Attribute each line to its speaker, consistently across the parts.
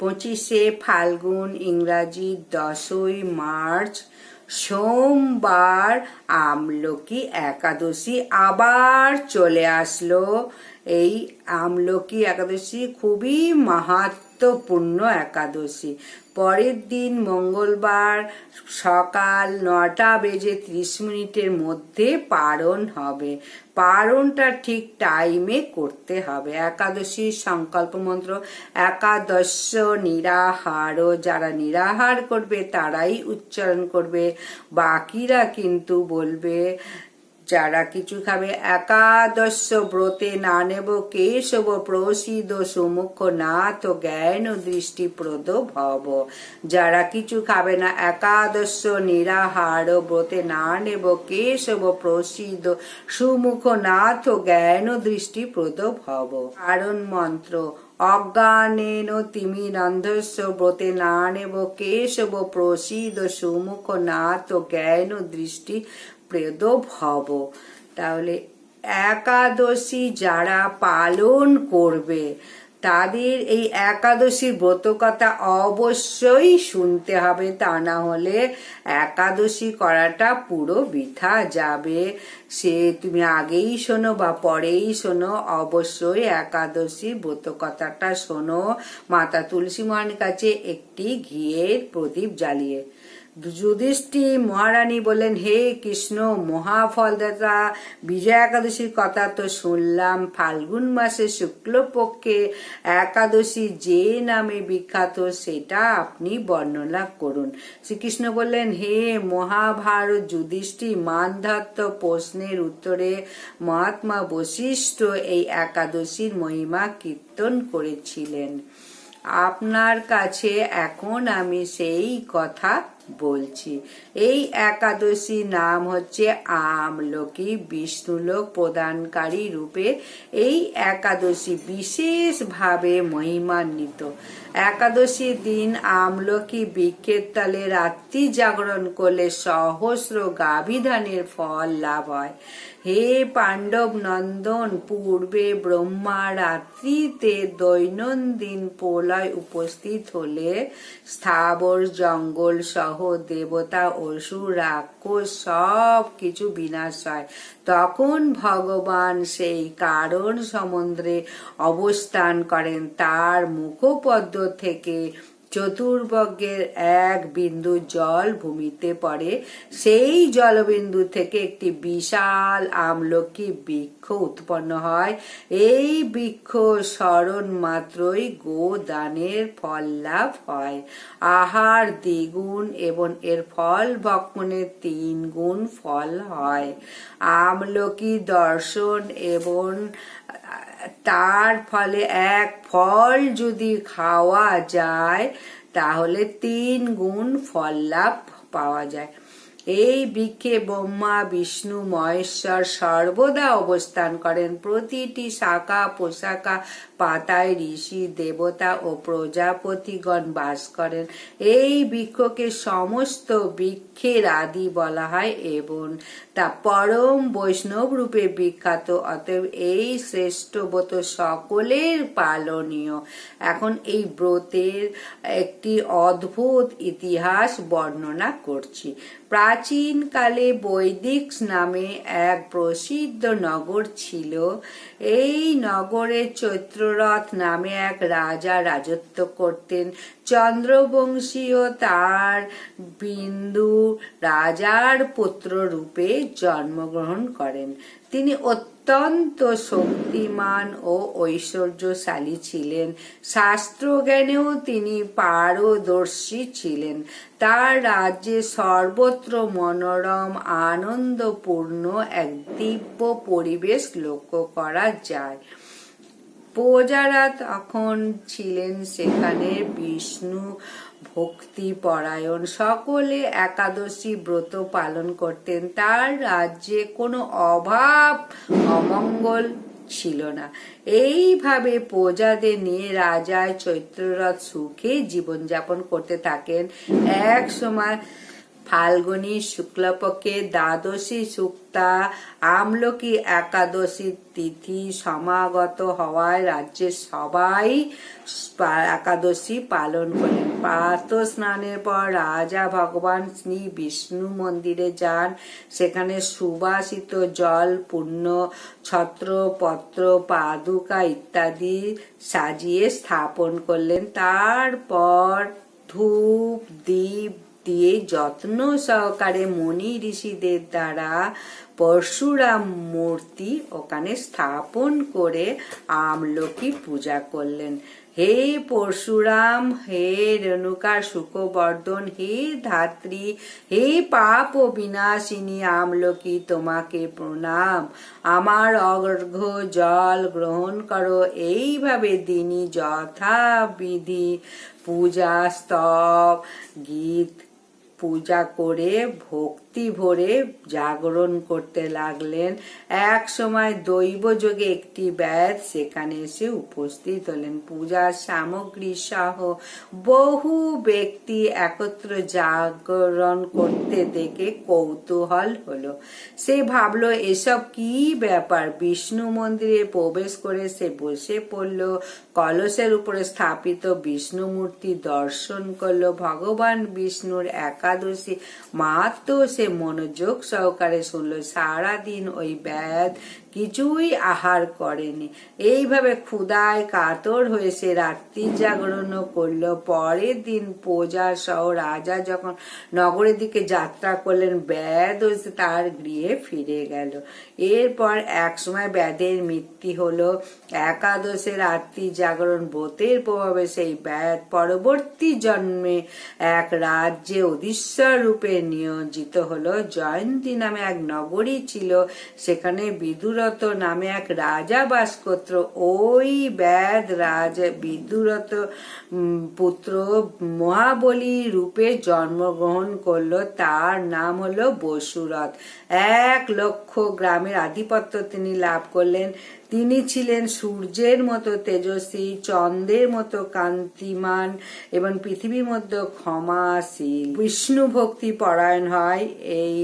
Speaker 1: পঁচিশে ফাল্গুন, ইংরাজি দশই মার্চ, সোমবার আমলকি একাদশী আবার চলে আসলো। এই আমলকি একাদশী খুবই মাহাত্মপূর্ণ একাদশী। পরের দিন মঙ্গলবার সকাল নটা বেজে ত্রিশ মিনিটের মধ্যে পারণ হবে। পারণটা ঠিক টাইমে করতে হবে। একাদশীর সংকল্প মন্ত্র একাদশ নিরাহার। যারা নিরাহার করবে তারাই উচ্চারণ করবে। বাকিরা কিন্তু বলবে যারা কিছু খাবে, একাদশ ব্রতে না নেব, কেশব প্রসিদ সুমুখ নাথ জ্ঞান দৃষ্টিপ্রদ ভব। যারা কিছু খাবে না, একাদশ নিরাহার ব্রতে না নেব, কেশব প্রসিদ সুমুখ নাথ জ্ঞান দৃষ্টিপ্রদ ভব। কারণ মন্ত্র, অজ্ঞানেন তিমিরন্ধস্য ব্রতে না নেব, কেশব প্রসিদ সুমুখ নাথ জ্ঞান দৃষ্টি প্রেদ ভব তাহলে একাদশী যারা পালন করবে, তাদের এই একাদশীর ব্রতকথা অবশ্যই শুনতে হবে। তা না হলে একাদশী করাটা পুরো বৃথা যাবে। সে তুমি আগেই শোনো বা পরেই শোনো, অবশ্যই একাদশী ব্রতকথাটা শোনো। মাতা তুলসী মহানের কাছে একটি ঘিয়ের প্রদীপ জ্বালিয়ে যুধিষ্ঠি মহারানী বলেন হে কৃষ্ণ মহাফলদাতা বিজয়া একাদশীর কথা তো শুনলাম। ফাল্গুন মাসে শুক্লপক্ষে একাদশী যে নামে বিখ্যাত, সেটা আপনি বর্ণনা করুন। শ্রীকৃষ্ণ বললেন, হে মহাভারত যুধিষ্ঠি, মানধাত্ত প্রশ্নের উত্তরে মহাত্মা বশিষ্ঠ এই একাদশীর মহিমা কীর্তন করেছিলেন। আপনার কাছে এখন আমি সেই কথা বলছি। এই একাদশী নাম হচ্ছে আমলকি বিষ্ণুলোক প্রদানকারী রূপে এই একাদশী বিশেষভাবে মহিমান্বিত। একাদশী দিন আমলকি বৃক্ষের তলে রাত্রি জাগরণ করলে সহস্র গাভিধানের ফল লাভ হয়। হে পাণ্ডব নন্দন, পূর্বে ব্রহ্মা রাত্রিতে দৈনন্দিন প্রলয় উপস্থিত হলে স্থাবর জঙ্গল সহ দেবতা অসুর রাক্ষস সব কিছু বিনাশ হয়। তখন ভগবান সেই কারণ সমুদ্রে অবস্থান করেন। তার মুখপদ্ম থেকে চতুর্বর্গের এক বিন্দু জল ভূমিতে পড়ে, সেই জলবিন্দু থেকে একটি বিশাল আমলকি বৃক্ষ উৎপন্ন হয়। এই বৃক্ষ স্মরণ মাত্রই গোদানের ফল লাভ হয়। আহার দ্বিগুণ এবং এর ফল ভক্ষণের তিন গুণ ফল হয়। আমলকি দর্শন এবং তার ফলে এক ফল যদি খাওয়া যায় তাহলে তিন গুণ ফল লাভ পাওয়া যায়। এই বৃক্ষে ব্রহ্মা, বিষ্ণু, মহেশ্বর সর্বদা অবস্থান করেন। প্রতিটি শাখা পোশাকা পাতায় ঋষি, দেবতা ও প্রজাপতিগণ বাস করেন। এই বৃক্ষকে সমস্ত বৃক্ষের আদি বলা হয় এবং তা পরম বৈষ্ণব রূপে বিখ্যাত, অতএব এই শ্রেষ্ঠ ব্রত সকলের পালনীয়। এখন এই ব্রতের একটি অদ্ভুত ইতিহাস বর্ণনা করছি। প্রাচীনকালে বৈদিক নামে এক প্রসিদ্ধ নগর ছিল। এই নগরে চৈত্ররথ নামে এক রাজা রাজত্ব করতেন। চন্দ্রবংশীয় তার বিন্দু রাজার পুত্র রূপে জন্মগ্রহণ করেন। তিনি অত্যন্ত শক্তিমান ও ঐশ্বর্যশালী ছিলেন। শাস্ত্র শাস্ত্রজ্ঞানেও তিনি পারদর্শী ছিলেন। তার রাজ্যে সর্বত্র মনোরম, আনন্দপূর্ণ এক দিব্য পরিবেশ লক্ষ্য করা যায়। প্রজারা তখন ছিলেন সেখানে বিষ্ণু ভক্তি পরায়ণ। সকলে একাদশী ব্রত পালন করতেন। তার রাজ্যে কোনো অভাব, অমঙ্গল ছিল না। এইভাবে প্রজাদের নিয়ে রাজায় চৈত্ররথ সুখে জীবনযাপন করতে থাকেন। এক সময় ফাল্গুনী শুক্লপক্ষে দ্বাদশী সুক্তা, আমলকি একাদশী তিথি সমাগত হওয়ায় রাজ্যের সবাই একাদশী পালন করেন। প্রাত স্নানের পর রাজা ভগবান শ্রী বিষ্ণু মন্দিরে যান। সেখানে সুবাসিত জল পূর্ণ ছত্র পত্র পাদুকা ইত্যাদি সাজিয়ে স্থাপন করলেন। তারপর ধূপ দ্বীপ দিয়ে যত্ন সহকারে মনি ঋষিদের দ্বারা পরশুরাম মূর্তি ওখানে স্থাপন করে আমলকি পূজা করলেন। হে পরশুরাম, হে রেণুকার সুখবর্ধন, হে ধাত্রী, হে পাপ ও বিনাশিনী আমলকি তোমাকে প্রণাম। আমার অর্ঘ জল গ্রহণ করো, এইভাবে দিনী যথাবিধি পূজা স্তব, গীত পূজা করে, ভক্তি ভরে জাগরণ করতে লাগলেন। এক সময় দৈব যোগে একটি ব্যাধ সেখানে এসে উপস্থিত হলেন। পূজার সামগ্রী সহ বহু ব্যক্তি একত্র জাগরণ করতে দেখে কৌতূহল হলো। সে ভাবলো, এসব কি ব্যাপার? বিষ্ণু মন্দিরে প্রবেশ করে সে বসে পড়ল, কলসের উপরে স্থাপিত বিষ্ণু মূর্তি দর্শন করল। ভগবান বিষ্ণুর একাদশী। মাহাত্ম সে মনোযোগ সহকারে শুনলো সারাদিন ওই ব্যাধ কিছুই আহার করেনি। এইভাবে ক্ষুদায় কাতর হয়ে সে রাত্রি জাগরণ করল। পরের দিন পূজা সহ রাজা যখন নগরের দিকে যাত্রা করলেন, ব্যাধ ও তার গৃহে ফিরে গেল। এরপর এক সময় ব্যাধের মৃত্যু হলো। একাদশে রাত্রি জাগরণ, ব্রতের প্রভাবে সেই ব্যাধ পরবর্তী জন্মে এক রাজ্যে অধীশ্বর রূপে নিয়োজিত হলো। জয়ন্তী নামে এক নগরী ছিল। সেখানে বিদুরত নামে এক রাজা বাস করত। ওই ব্যাধ রাজ বিদুরত পুত্র মহাবলী রূপে জন্মগ্রহণ করল। তার নাম হলো বসুরথ। এক লক্ষ গ্রামের আধিপত্য তিনি লাভ করলেন। তিনি ছিলেন সূর্যের মতো তেজস্বী, চন্দ্রের মতো কান্তিমান, এবং পৃথিবীর মধ্যে ক্ষমাশীল। বিষ্ণু ভক্তি পরায়ণ হয়। এই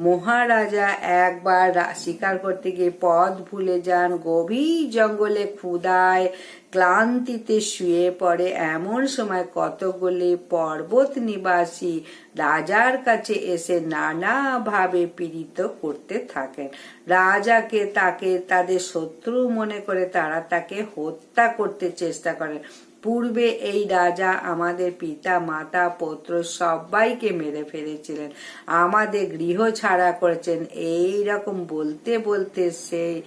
Speaker 1: মহারাজা একবার শিকার করতে গিয়ে পথ ভুলে যান, গভীর জঙ্গলে ক্ষুদায় ক্লান্তিতে শুয়ে পড়ে। এমন সময় কতগুলি পর্বত নিবাসী রাজার কাছে এসে নানাভাবে পীড়িত করতে থাকেন। রাজাকে তাকে তাদের শত্রু মনে করে তারা তাকে হত্যা করতে চেষ্টা করেন পূর্বে এই রাজা আমাদের পিতা, মাতা, পুত্র সবাইকে মেরে ফেলেছিলেন। আমাদের গৃহ ছাড়া করেছেন। এই রকম বলতে বলতে সেই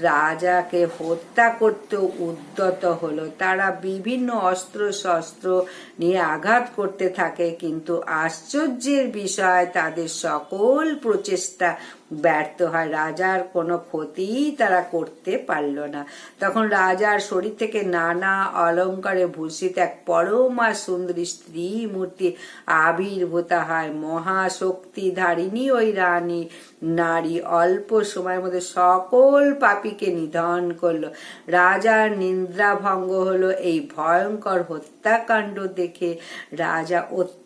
Speaker 1: রাজাকে হত্যা করতে উদ্যত হলো। তারা বিভিন্ন অস্ত্র শস্ত্র নিয়ে আঘাত করতে থাকে, কিন্তু আশ্চর্যের বিষয়, তাদের সকল প্রচেষ্টা ব্যর্থ হয়। রাজার কোনো ক্ষতি তারা করতে পারল না। তখন রাজার শরীর থেকে নানা অলঙ্কারে ভূষিত এক পরমা সুন্দরী স্ত্রী মূর্তি আবির্ভূত হয়। মহাশক্তি ধারিণী ওই রানী। নারী অল্প সময়ের মধ্যে সকল পাপীকে নিধন করল। রাজার নিদ্রা ভঙ্গ হলো এই ভয়ঙ্কর হত্যাকাণ্ড দেখে। রাজা অত্যন্ত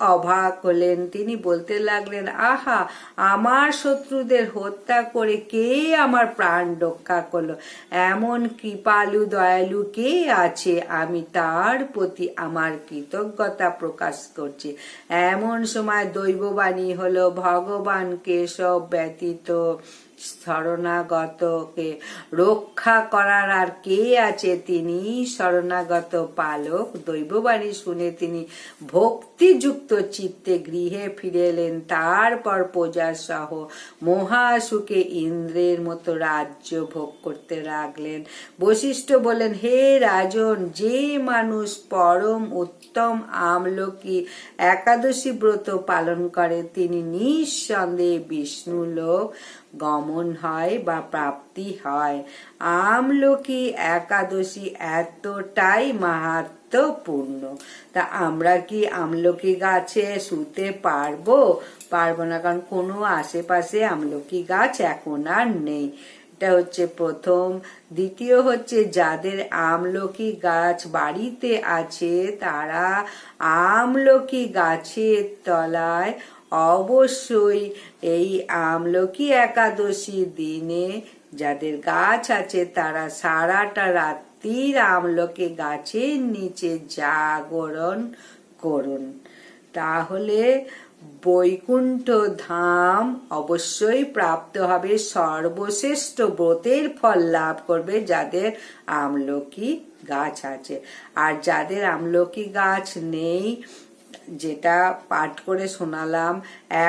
Speaker 1: অবাক হলেন। তিনি বলতে লাগলেন, আহা, আমার শত্রুদের হত্যা করে কে আমার প্রাণ রক্ষা করল? এমন কৃপালু, দয়ালু কে আছে? আমি তার প্রতি আমার কৃতজ্ঞতা প্রকাশ করছি। এমন সময় দৈববাণী হলো ভগবান কেশব ব্যতীত শরণাগতকে রক্ষা করার আর কে আছে তিনি? শরণাগত পালক দৈববাণী শুনে তিনি ভক্তিযুক্ত চিত্তে গৃহে ফিরে এলেন। তারপর পূজা সহ মহাসুখে ইন্দ্রের মতো রাজ্য ভোগ করতে লাগলেন। বশিষ্ঠ বলেন হে রাজন, যে মানুষ পরম উত্তম আমলকি একাদশী ব্রত পালন করে, তিনি নিঃসন্দেহে বিষ্ণু লোক গমন হয় বা প্রাপ্তি হয়। আমলকি একাদশী এতটাই মাহাত্মপূর্ণ তা আমরা কি আমলকি গাছে শুতে পারব? পারব না, কারণ কোনো আশেপাশে আমলকি গাছ এখন আর নেই। এটা হচ্ছে প্রথম। দ্বিতীয় হচ্ছে, যাদের আমলকি গাছ বাড়িতে আছে, তারা আমলকি গাছের তলায় অবশ্যই এই আমলকি একাদশী দিনে যাদের গাছ আছে তারা সারাটা রাত্রির আমলকি গাছের নিচে জাগরণ করুন। তাহলে বৈকুণ্ঠ ধাম অবশ্যই প্রাপ্ত হবে। সর্বশ্রেষ্ঠ ব্রতের ফল লাভ করবে যাদের আমলকি গাছ আছে। আর যাদের আমলকি গাছ নেই যেটা পাঠ করে শোনালাম,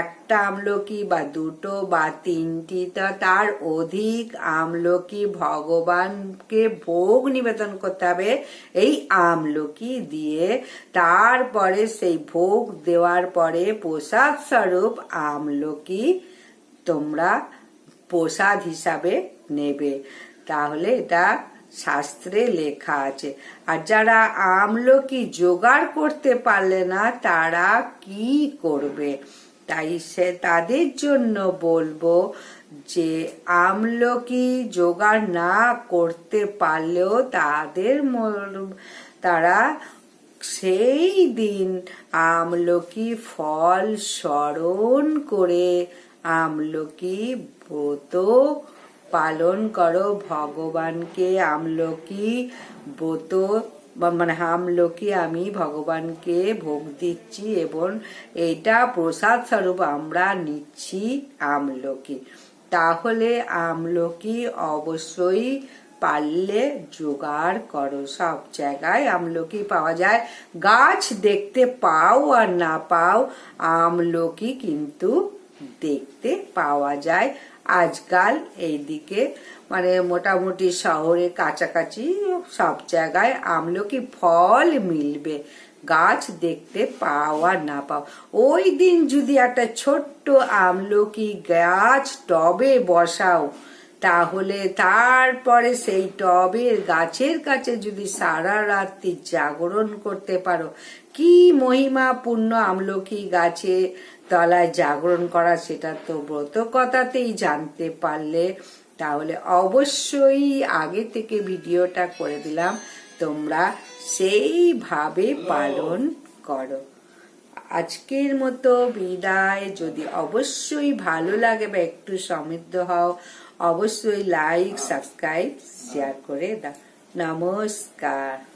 Speaker 1: একটা আমলকি বা দুটো বা তিনটি তার অধিক আমলকি ভগবানকে ভোগ নিবেদন করতে হবে এই আমলকি দিয়ে। তারপরে সেই ভোগ দেওয়ার পরে প্রসাদ স্বরূপ আমলকি তোমরা প্রসাদ হিসাবে নেবে। তাহলে এটা শাস্ত্রে লেখা আছে, আর যারা আমলকি জোগাড় করতে পারলে না, তারা কি করবে? তাই সে তাদের জন্য বলব যে, আমলকি জোগাড় না করতে পারলেও তাদের তারা সেই দিন আমলকি ফল স্মরণ করে আমলকি ব্রত পালন করো, ভগবানকে আমলকি ব্রত বা- মানে আমলকি আমি ভগবানকে ভোগ দিচ্ছি এবং এটা প্রসাদ স্বরূপ আমরা নিচ্ছি আমলকি। তাহলে আমলকি অবশ্যই পারলে জোগাড় করো, সব জায়গায় আমলকি পাওয়া যায়। গাছ দেখতে পাও আর না পাও, আমলকি কিন্তু দেখতে পাওয়া যায়। আজকাল এইদিকে মানে মোটামুটি শহরে কাছাকাছি সব জায়গায় আমলকি ফল মিলবে? গাছ দেখতে পাও আর না পাও ওই দিন যদি একটা ছোট্ট আমলকি গাছ টবে বসাও, তাহলে তারপরে সেই টবের গাছের কাছে যদি সারা রাত্রি জাগরণ করতে পারো, কি মহিমা পূর্ণ আমলকি গাছে তলায় জাগরণ করা, সেটা তো ব্রত কথাতেই জানতে পারলে। তাহলে অবশ্যই আগে থেকে ভিডিওটা করে দিলাম। তোমরা সেইভাবে পালন করো। আজকের মতো বিদায়। যদি অবশ্যই ভালো লাগে বা একটু সমৃদ্ধ হও, অবশ্যই লাইক, সাবস্ক্রাইব, শেয়ার করে দাও। নমস্কার।